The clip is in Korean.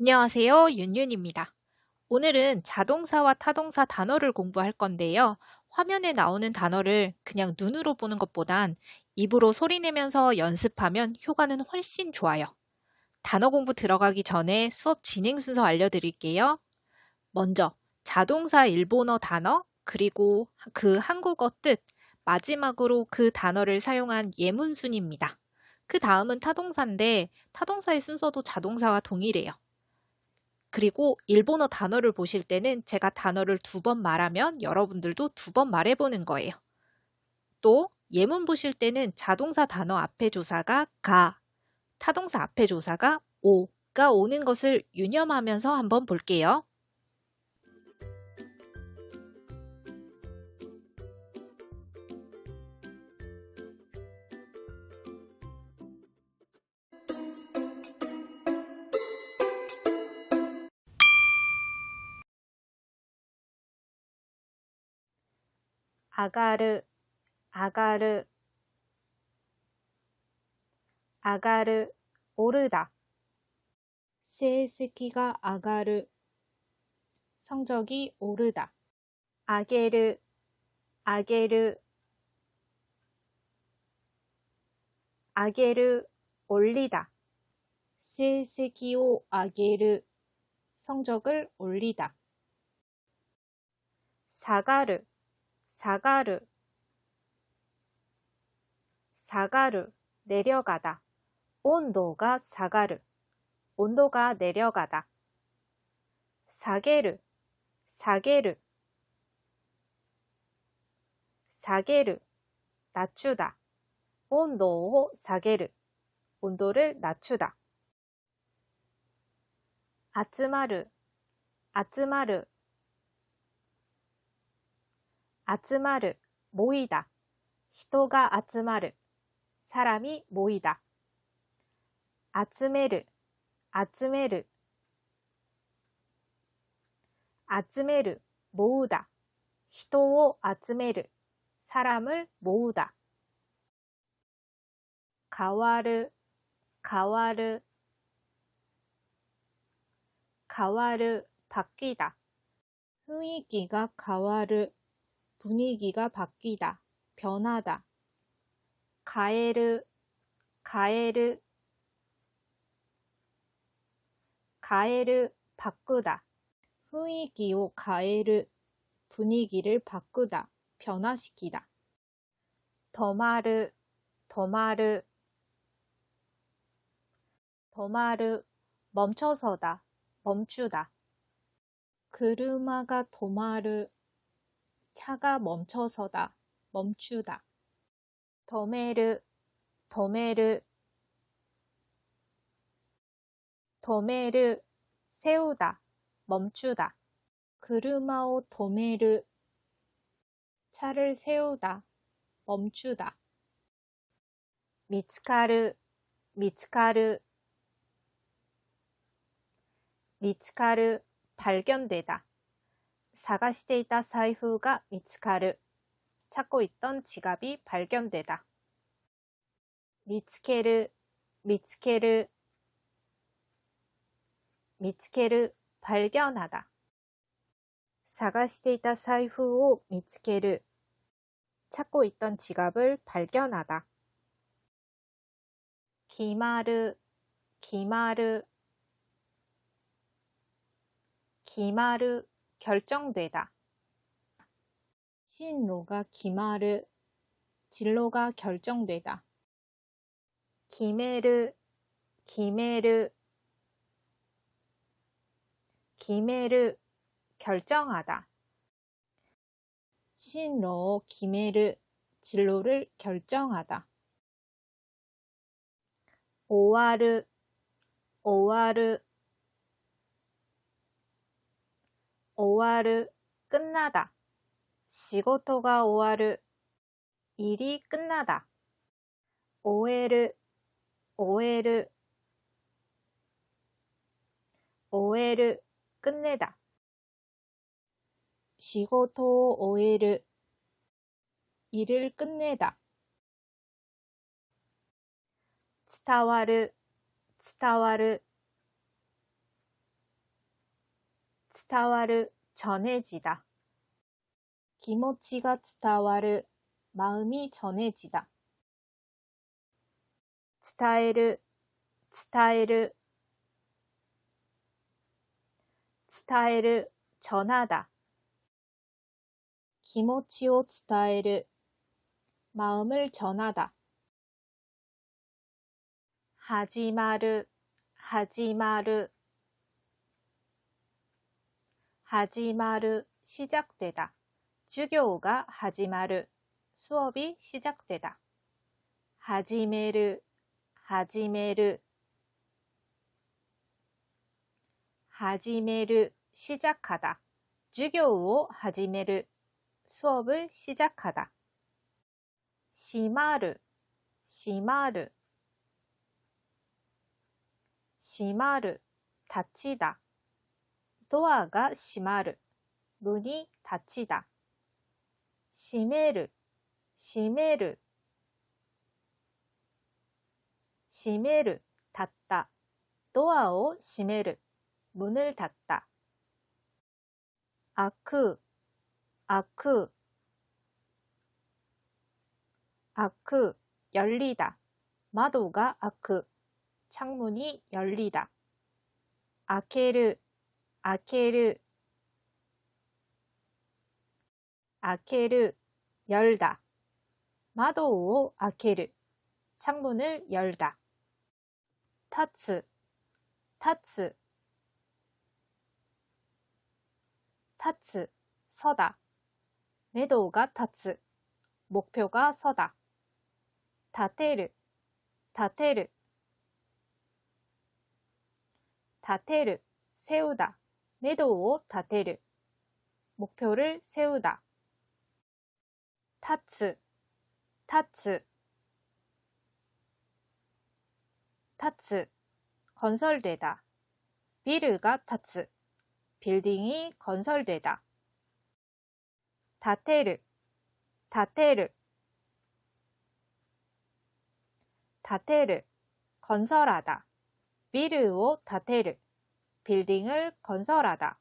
안녕하세요. 윤윤입니다. 오늘은 자동사와 타동사 단어를 공부할 건데요. 화면에 나오는 단어를 그냥 눈으로 보는 것보단 입으로 소리내면서 연습하면 효과는 훨씬 좋아요. 단어 공부 들어가기 전에 수업 진행 순서 알려드릴게요. 먼저 자동사 일본어 단어, 그리고 그 한국어 뜻, 마지막으로 그 단어를 사용한 예문순입니다. 그 다음은 타동사인데 타동사의 순서도 자동사와 동일해요. 그리고 일본어 단어를 보실 때는 제가 단어를 두 번 말하면 여러분들도 두 번 말해보는 거예요. 또 예문 보실 때는 자동사 단어 앞에 조사가 가, 타동사 앞에 조사가 오가 오는 것을 유념하면서 한번 볼게요. 아가르, 아가르, 아가르, 오르다. 세스키가 아가르, 성적이 오르다. 아게르, 아게르, 아게르, 올리다. 세스키오 아게르, 성적을 올리다. 사가르, 사가르. 사가르 내려가다. 온도가 사가르. 온도가 내려가다. 사게르 사게르. 사게르 낮추다. 온도を 사게르. 온도를 낮추다. 아츠마르 아츠마르 集まる、ボいだ。人が集まる。さらに、ボいだ。集める、集める。集める、ボウだ。人を集める。サラム、ボウだ。変わる、変わる。変わる、パッキだ。雰囲気が変わる。 분위기가 바뀌다, 변하다. 가에르, 가에르, 가에르, 바꾸다. 후이기오 가에르, 분위기를 바꾸다, 변화시키다. 더마르, 더마르, 더마르, 멈춰서다, 멈추다. 그르마가 도마르, 차가 멈춰서다, 멈추다. 더메르, 더메르, 더메르, 세우다, 멈추다. 그르마오 도메르, 차를 세우다, 멈추다. 미츠카르, 미츠카르, 미츠카르, 발견되다. 探していた財布が見つかる. 찾고 있던 지갑이 발견되다. 미츠케르, 미츠케르, 미츠케르, 발견하다. 探していた財布を見つける. 찾고 있던 지갑을 발견하다. 기마르, 기마르, 기마르, 결정되다. 신로가 기마르, 진로가 결정되다. 기메르, 기메르, 기메르, 결정하다. 신로 기메르, 진로를 결정하다. 오와르, 오와르, 오와르 끝나다. 시고토가 오와르 일이 끝나다. 오에르 오에르 오에르 끝내다. 시고토 오에르 일을 끝내다 伝わる伝わる 伝わる 전해지다 気持ちが伝わる 마음이 전해지다 伝える伝える伝える 전하다 気持ちを伝える 마음을 전하다 하지마르 하지 마르 하지마르 시작되다. 주교가 하지마르 수업이 시작되다. 하지메르 하지메르 하지메르 시작하다. 주교오 하지메르 수업을 시작하다. 시마르 시마르 시마르 닫히다. 도어가 시마르 문이 닫히다. 시메르 시메르 시메르 닫다. 도어오 시메르 문을 닫다. 아크 아크 아크 열리다. 마도가 아크 창문이 열리다. 아케르, 아케르, 아케르, 열다. 마도오 아케르, 창문을 열다. 타츠, 타츠, 타츠, 서다. 매도가 타츠, 목표가 서다. 다테르, 다테르, 다테르, 세우다. 매도오 다테르. 목표를 세우다. 타츠, 타츠, 타츠. 건설되다. 비르가 타츠. 빌딩이 건설되다. 다테르, 다테르. 다테르, 건설하다. 비르오 다테르. 빌딩을 건설하다.